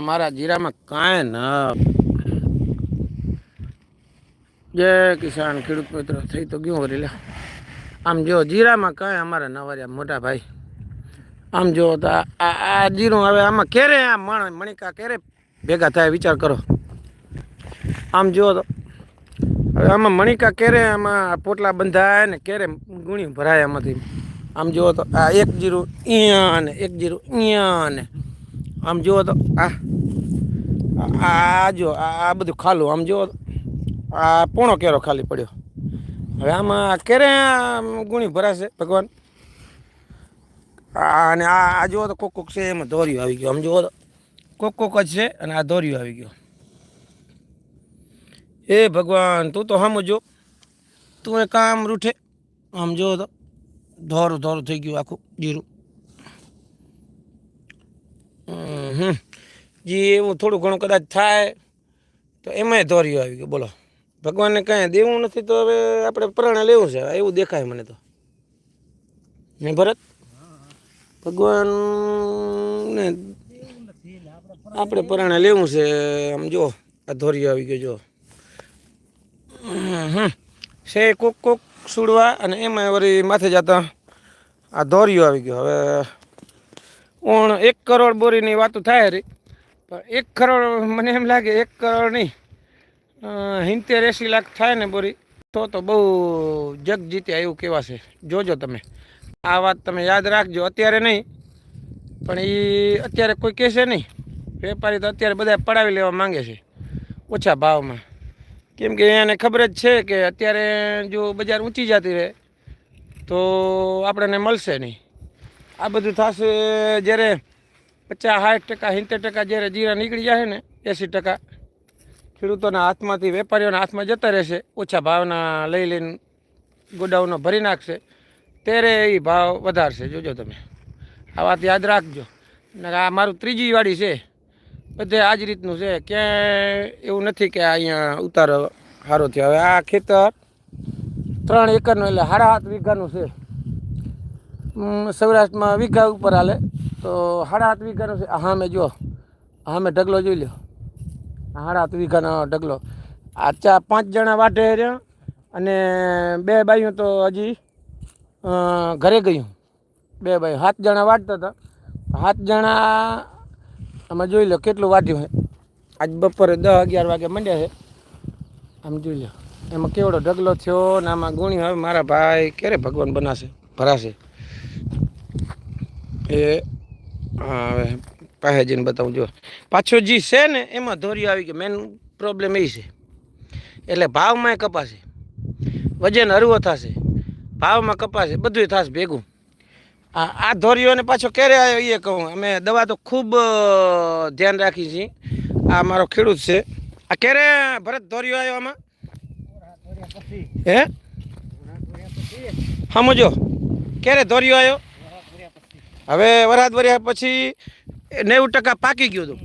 અમારા જીરામાં કાંઈ ન જય કિસાન, ખેડૂત મિત્ર, થઈ તો ગયું વરી આમ જો, જીરામાં કાંઈ અમારા નવરિયા મોટા ભાઈ. આમ જો આ જીરું હવે આમાં ક્યારે આ મણ મણિકા ક્યારે ભેગા થાય, વિચાર કરો. આમ જુઓ તો હવે આમાં મણિકા ક્યારે આમાં પોટલા બંધાય ને ક્યારે ગુણી ભરાય આમાંથી. આમ જુઓ તો આ એક જીરું અહીંયા ને એક જીરું અહીંયા ને આમ જુઓ તો, આ, આ- જો, આ બધું ખાલું, આમ જુઓ આ પોણો કેરો ખાલી પડ્યો. હવે આમાં આમ ગુણી ભરાશે ભગવાન? અને આ આ જુઓ તો કોક કોક છે, એમાં દોર્યું આવી ગયો. આમ જુઓ તો, કોક કોક જ છે અને આ દોર્યું આવી ગયો. એ ભગવાન, તું તો હમ જો. તું એ કામ રૂઠે. આમ જુઓ તો, ધોરું ધોરું થઈ ગયું આખું જીરું. જી એવું થોડું ઘણું કદાચ થાય, તો એમાંય ધોર્યું આવી ગયું. બોલો. ભગવાનને કાંઈ દેવું નથી, તો હવે આપણે પ્રાણે લેવું છે. એવું દેખાય મને તો. ને ભરત? ભગવાન ને આપણે પરાણે લેવું છે. આમ જો, આ ધોરિયો આવી ગયો, જો. છે કોક કોક સુડવા અને એમાં વળી માથે જતા આ ધોરિયો આવી ગયો. હવે ઓણ એક કરોડ બોરીની વાતો થાય રી પણ એક કરોડ મને એમ લાગે એક કરોડ નહીં. સિત્તેર એંસી લાખ થાય ને બોરી, તો તો બહુ જગ જીત્યા એવું કહેવાશે જોજો તમે. આ વાત તમે યાદ રાખજો. અત્યારે નહીં, પણ એ અત્યારે કોઈ કહેશે નહીં. વેપારી તો અત્યારે બધા પડાવી લેવા માંગે છે, ઓછા ભાવમાં. કેમ કે એને ખબર જ છે કે અત્યારે જો બજાર ઊંચી જતી રહે, તો આપણને મળશે નહીં. આ બધું થશે જ્યારે પચાસ, સાઠ ટકા, સિત્તેર ટકા જ્યારે જીરા નીકળી જાય ને, એંસી ટકા. ખેડૂતોના હાથમાંથી, વેપારીઓના હાથમાં જતા રહેશે, ઓછા ભાવના લઈ લઈને ગોડાઉનો ભરી નાખશે. ત્યારે એ ભાવ વધારશે. જોજો તમે. આ વાત યાદ રાખજો. ને આ મારું ત્રીજી વાડી છે. બધે આ જ રીતનું છે. ક્યાંય એવું નથી કે અહીંયા ઉતારો સારો થયો હવે આ ખેતર ત્રણ એકરનું એટલે સાડા સાત વીઘાનું છે. સૌરાષ્ટ્રમાં વીઘા ઉપર હાલે. તો સાડા આઠ વીઘાનો છે. હા મેં જો હા મેં ઢગલો જોઈ લ્યો. સાડા આઠ વીઘાનો ઢગલો. આ ચા પાંચ જણા વાટે રહ્યા અને બે બાઈઓ તો હજી ઘરે ગયું. બે બાઈ સાત જણા વાટતા હતા. સાત જણા, આમાં જોઈ લો કેટલું વાટ્યું છે. આજ બપોરે દસ અગિયાર વાગે મંડ્યા છે. આમ જોઈ લો એમાં કેવડો ઢગલો થયો ને આમાં ગુણ્યો. હવે મારા ભાઈ ક્યારે ભગવાન બનાશે? ભરાશે. એ હા હવે પાસે જઈને બતાવું જો. પાછો જે છે ને એમાં ધોરી આવી ગયો મેન પ્રોબ્લેમ એ છે. એટલે ભાવમાં કપાશે. વજન હરવો થશે. ભાવમાં કપાશે. બધું થશે ભેગું. આ આ ધોરીઓને પાછો ક્યારે આવ્યો એ કહું? અમે દવા તો ખૂબ ધ્યાન રાખી છીએ. આ મારો ખેડૂત છે. આ ક્યારે ભરત ધોરીઓ આવ્યો આમાં? હે? સમજો ક્યારે ધોરીઓ આવ્યો? હવે વરાદ વર્યા પછી નેવું ટકા પાકી ગયું હતું.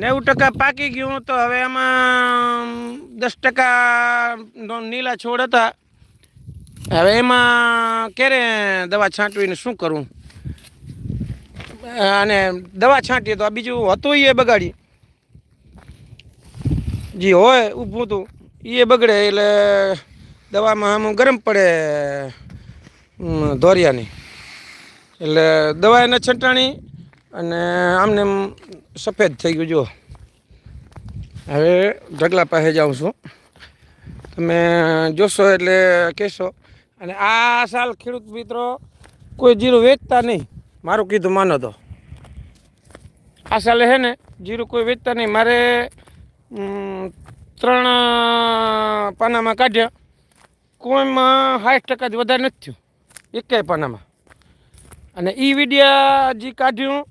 નેવું ટકા પાકી ગયું તો હવે એમાં દસ ટકા નીલા છોડ હતા. હવે એમાં ક્યારે દવા છાંટવીને શું કરવું અને દવા છાંટીએ તો આ બીજું હતું એ બગાડી. જી હોય, ઊભું હતું. એ બગડે એટલે દવામાં આમ ગરમ પડે ધોરિયાની. એટલે દવા એને છંટાણી અને આમને સફેદ થઈ ગયું જો હવે ઢગલા પાસે જાઉં છું. તમે જોશો એટલે કહેશો. અને આ સાલ ખેડૂત મિત્રો કોઈ જીરું વેચતા નહીં. મારું કીધું માનો તો. આ સાલે હે ને જીરું કોઈ વેચતા નહીં. મારે ત્રણ પાનામાં કાઢ્યા. કોઈમાં સાઠ ટકાથી વધારે નથી થયું. એકેય પાનામાં. અને એ વિડિયા જે કાઢ્યું.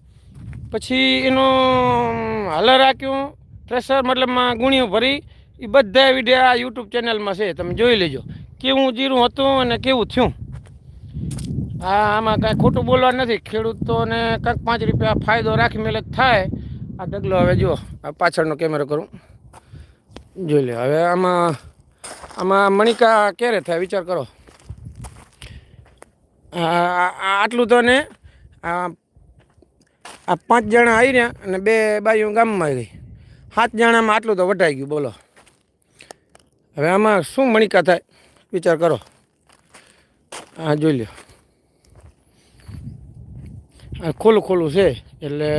પછી એનું હલર રાખ્યું પ્રેશર મતલબમાં ગુણ્યું ભરી. એ બધા વિડિયા યુટ્યુબ ચેનલમાં છે. તમે જોઈ લેજો. કેવું જીરું હતું અને કેવું થયું. આ આમાં કાંઈ ખોટું બોલવા નથી. ખેડૂતોને કાંઈક પાંચ રૂપિયા ફાયદો રાખી મેલે થાય. આ ડગલો હવે જુઓ. આ પાછળનો કેમેરો કરું. જોઈ લે હવે આમાં આમાં મણિકા ક્યારે થાય? વિચાર કરો. આ આ- આટલું તો ને, આ પાંચ જણા આવી રહ્યા અને બે બાઈઓ ગામમાં ગઈ. સાત જણામાં આટલું તો વટાઈ ગયું, બોલો. હવે આમાં શું મણિકા થાય? વિચાર કરો. હા જોઈ લ્યો. આ ખોલું ખોલું છે, એટલે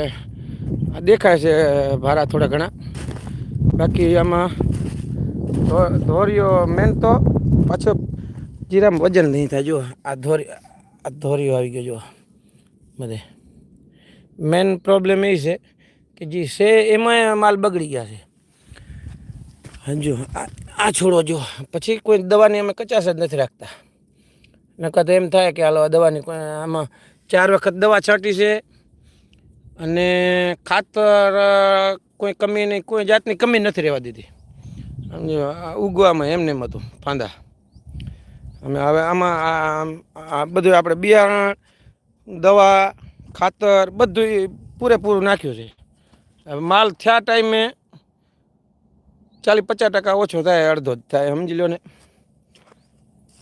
દેખાય છે ભારા થોડા ઘણા. બાકી આમાં ધોર્યો મેન તો પાછો જીરામ વજન નહીં થાય જો આ ધોરી આ ધોરીઓ આવી ગયો જો બધે. મેન પ્રોબ્લેમ એ છે કે જે છે એમાં માલ બગડી ગયા છે. હા જો આ છોડો જો પછી કોઈ દવાની અમે કચાશ જ નથી રાખતા. નકર તો એમ થાય કે હાલો દવાની આમાં ચાર વખત દવા છાંટી છે અને ખાતર કોઈ કમી નહીં, કોઈ જાતની કમી નથી રહેવા દીધી. સમજો ઉગવામાં એમને એમ હતું, ફાંદા. અમે હવે આમાં આ- બધું આપણે બિયારણ, દવા, ખાતર બધું પૂરેપૂરું નાખ્યું છે. હવે માલ થયા ટાઈમે ચાલીસ પચાસ ટકા ઓછો થાય, અડધો જ થાય, સમજી લો ને?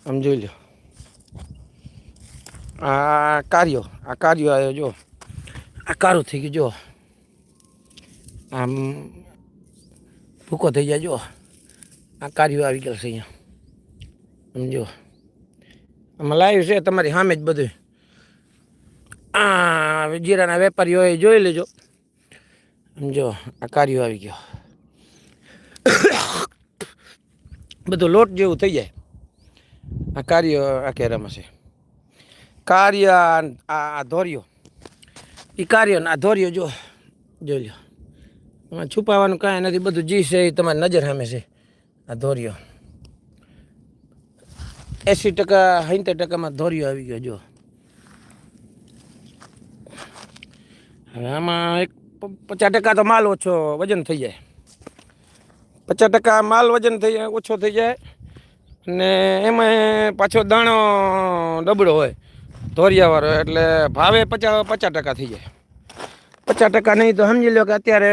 આમ જોઈ લો આ કાર્યો આ કાર્યો આવ્યો જો, આ કારું થઈ ગયું, જો. આમ ભૂકો થઈ જાય, જો. આ કાર્યો આવી ગયો છે અહીંયા. સમજો. આમાં લાવ્યું છે તમારી સામે જ બધું. આ જીરાના એ જોઈ લેજો. સમજો આ કાર્યો આવી ગયો. બધું લોટ જેવું થઈ જાય. આ કાર્ય આ કેરામાં છે. કાર્ય આ ધોર્યો. એ કાર્ય આ ધોર્યો જો. જોઈ લો એમાં છુપાવવાનું કાંઈ નથી, બધું જી છે એ તમારી નજર સામે છે. આ ધોર્યો. એંસી ટકા સિત્તેર ટકામાં ધોર્યો આવી ગયો જો હવે આમાં એક પચાસ ટકા તો માલ ઓછો વજન થઈ જાય. પચાસ ટકા માલ વજન થઈ જાય, ઓછો થઈ જાય. અને એમાં પાછો દાણો ડબડો હોય, ધોરિયાવાળો, એટલે ભાવે પચાસ પચાસ ટકા થઈ જાય. પચાસ ટકા નહીં તો સમજી લો કે અત્યારે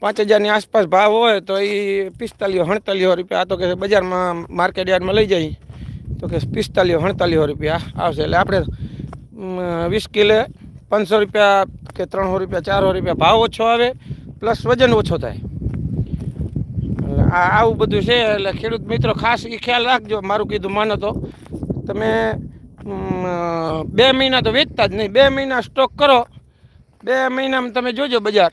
પાંચ હજારની આસપાસ ભાવ હોય તો એ પિસ્તાલીસો હણતાલીસો રૂપિયા. આ તો કે બજારમાં માર્કેટ યાર્ડમાં લઈ જાય. તો કે પિસ્તાલીસો હણતાલીસો રૂપિયા આવશે. એટલે આપણે વીસ કિલે પાંચસો રૂપિયા કે ત્રણસો રૂપિયા, ચારસો રૂપિયા ભાવ ઓછો આવે, પ્લસ વજન ઓછો થાય. એટલે આ, આવું બધું છે. એટલે ખેડૂત મિત્રો, ખાસ એ ખ્યાલ રાખજો. મારું કીધું માનો તો, તમે બે મહિના તો વેચતા જ નહીં. બે મહિના સ્ટોક કરો. બે મહિનામાં તમે જોજો બજાર.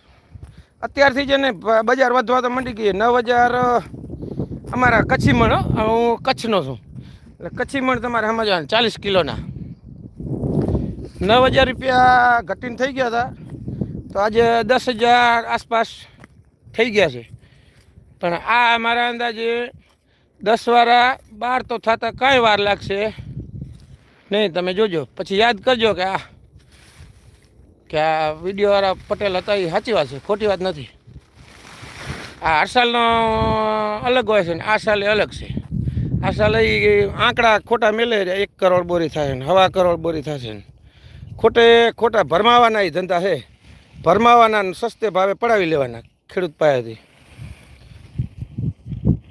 અત્યારથી જ ને બજાર વધવા તો મંડી ગઈ નવ હજાર અમારા કચ્છી મણ હું કચ્છનો છું. એટલે કચ્છી મણ તમારે સમજવાનું ચાલીસ કિલોના. નવ હજાર રૂપિયા ઘટીને થઈ ગયા હતા. તો આજે દસ હજાર આસપાસ થઈ ગયા છે. પણ આ મારા અંદાજે દસ વાળા બાર તો થતા કાંઈ વાર લાગશે. નહીં, તમે જોજો. પછી યાદ કરજો કે આ કે આ વિડીયોવાળા પટેલ હતા એ સાચી વાત છે, ખોટી વાત નથી. આ હરસાલનો અલગ હોય છે ને, આ સાલે અલગ છે. આ સાલે આંકડા ખોટા મેલે એક કરોડ બોરી થાય ને, હવા કરોડ બોરી થશે ને. ખોટે ખોટા ભરમાવાના એ ધંધા છે. ભરમાવાના સસ્તે ભાવે પડાવી લેવાના ખેડૂત પાસેથી.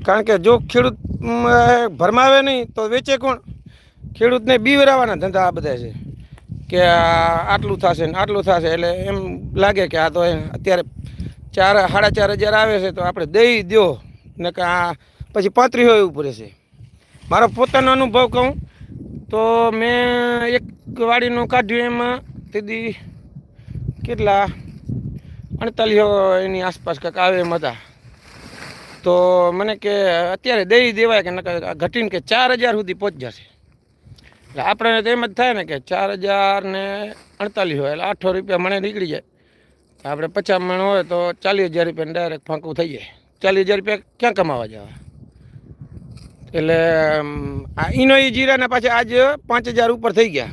કારણ કે જો ખેડૂત ભરમાવે નહીં તો વેચે કોણ? ખેડૂતને બીવરાવાના ધંધા આ બધા છે. કે આટલું થશે ને આટલું થશે, એટલે એમ લાગે કે આ તો અત્યારે ચાર, સાડા ચાર હજાર આવે છે તો આપણે દઈ દો ને કે આ પછી પાંત્રીસ હોય ઉપર છે મારો પોતાનો અનુભવ કહું તો મેં એક વાડીનું કાઢ્યું એમાં તેથી કેટલા? અડતાલીસો એની આસપાસ કંઈક આવે એમ હતા. તો મને કે અત્યારે દઈ દેવાય કે નકર ઘટીને કે ચાર હજાર સુધી પહોંચી જશે. એટલે આપણે તો એમ જ થાય ને કે ચાર હજાર ને અડતાલીસ હોય, એટલે આઠસો રૂપિયા મને નીકળી જાય. આપણે પચાસ મણ હોય તો ચાલીસ હજાર રૂપિયાને ડાયરેક્ટ ફાંકું થઈ જાય. ચાલીસ હજાર રૂપિયા ક્યાં કમાવા જવા? એટલે આ ઈનો એ જીરાના પાછા આજે પાંચ હજાર ઉપર થઈ ગયા.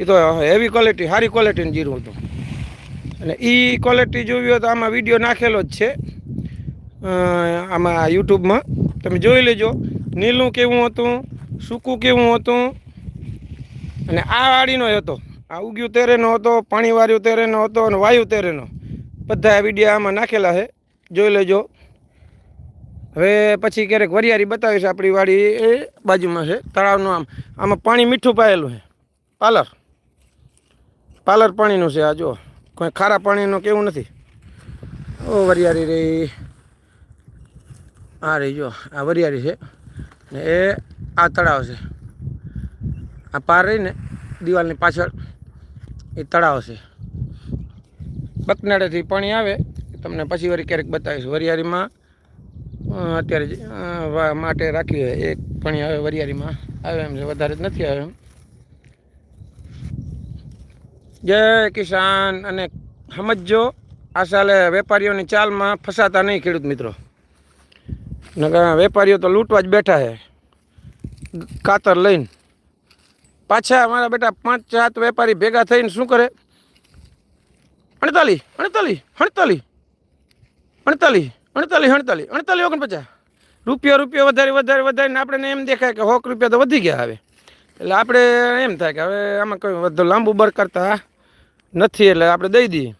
એ તો હેવી ક્વોલિટી સારી ક્વોલિટીનું જીરું હતું. અને એ ક્વોલિટી જોવી હોય તો આમાં વીડિયો નાખેલો જ છે. આમાં યુટ્યુબમાં તમે જોઈ લેજો. નીલું કેવું હતું? સૂકું કેવું હતું? અને આ વાડીનો હતો. આ ઉગ્યું તેરેનો હતો પાણીવાળ્યું તેરેનો હતો અને વાયુ તેરેનો. બધા વિડીયા આમાં નાખેલા છે. જોઈ લેજો. હવે પછી ક્યારેક વરિયાળી બતાવીશ આપણી વાડી એ બાજુમાં છે, તળાવનું આમ. આમાં પાણી મીઠું પાયેલું છે. પાલર પાલર પાણીનું છે આ જો કોઈ ખારા પાણીનું કેવું નથી. ઓ વરિયાળી રહી આ રહી જો આ વરિયાળી છે. ને એ આ તળાવ છે. આ પાર રહીને દિવાલની પાછળ એ તળાવ છે. બકનાડેથી પાણી આવે, તમને પછી વળી ક્યારેક બતાવીશ. વરિયાળીમાં અત્યારે માટે રાખી હોય, એક પાણી આવે વરિયાળીમાં. આવે એમ છે, વધારે જ નથી આવે એમ. જય કિસાન અને સમજો આ સાલે વેપારીઓની ચાલમાં ફસાતા નહીં ખેડૂત મિત્રો. વેપારીઓ તો લૂંટવા જ બેઠા છે. કાતર લઈને. પાછા અમારા બેટા પાંચ સાત વેપારી ભેગા થઈને શું કરે? અણતાલી અણતાલી અણતાલી અણતાલી અણતાલી અણતાલી અડતાલીસ ઓગણપચાસ. રૂપિયા રૂપિયા વધારે વધારે વધારીને આપણે એમ દેખાય કે હોક રૂપિયા તો વધી ગયા હવે. એટલે આપણે એમ થાય કે હવે આમાં કંઈ વધુ લાંબુ બર કરતા નથી એટલે આપણે દઈ દઈએ.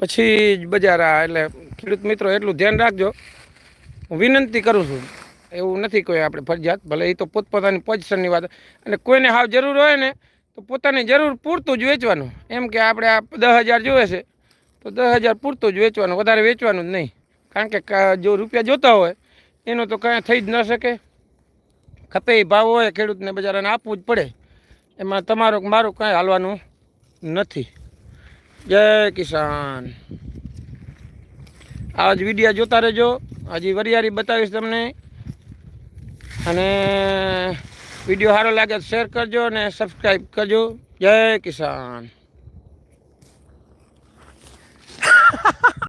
પછી જ બજાર એટલે ખેડૂત મિત્રો એટલું ધ્યાન રાખજો. હું વિનંતી કરું છું. એવું નથી કોઈ આપણે ફરજિયાત, ભલે એ તો પોતપોતાની પોઝિશનની વાત. અને કોઈને હાવ જરૂર હોય ને, તો પોતાની જરૂર પૂરતું જ વેચવાનું. એમ કે આપણે આ દસ હજાર જોવે છે, તો દસ હજાર પૂરતું જ વેચવાનું, વધારે વેચવાનું જ નહીં. કારણ કે જો રૂપિયા જોતા હોય, એનો તો કાંઈ થઈ જ ન શકે. ખપે ભાવ હોય, ખેડૂતને બજારાને આપવું જ પડે. એમાં તમારું મારું કાંઈ હાલવાનું નથી. જય કિસાન. આ જ વિડીયા જોતા રહેજો. હજી વરિયાળી બતાવીશ તમને. અને વીડિયો સારો લાગે તો શેર કરજો અને સબસ્ક્રાઈબ કરજો. જય કિસાન.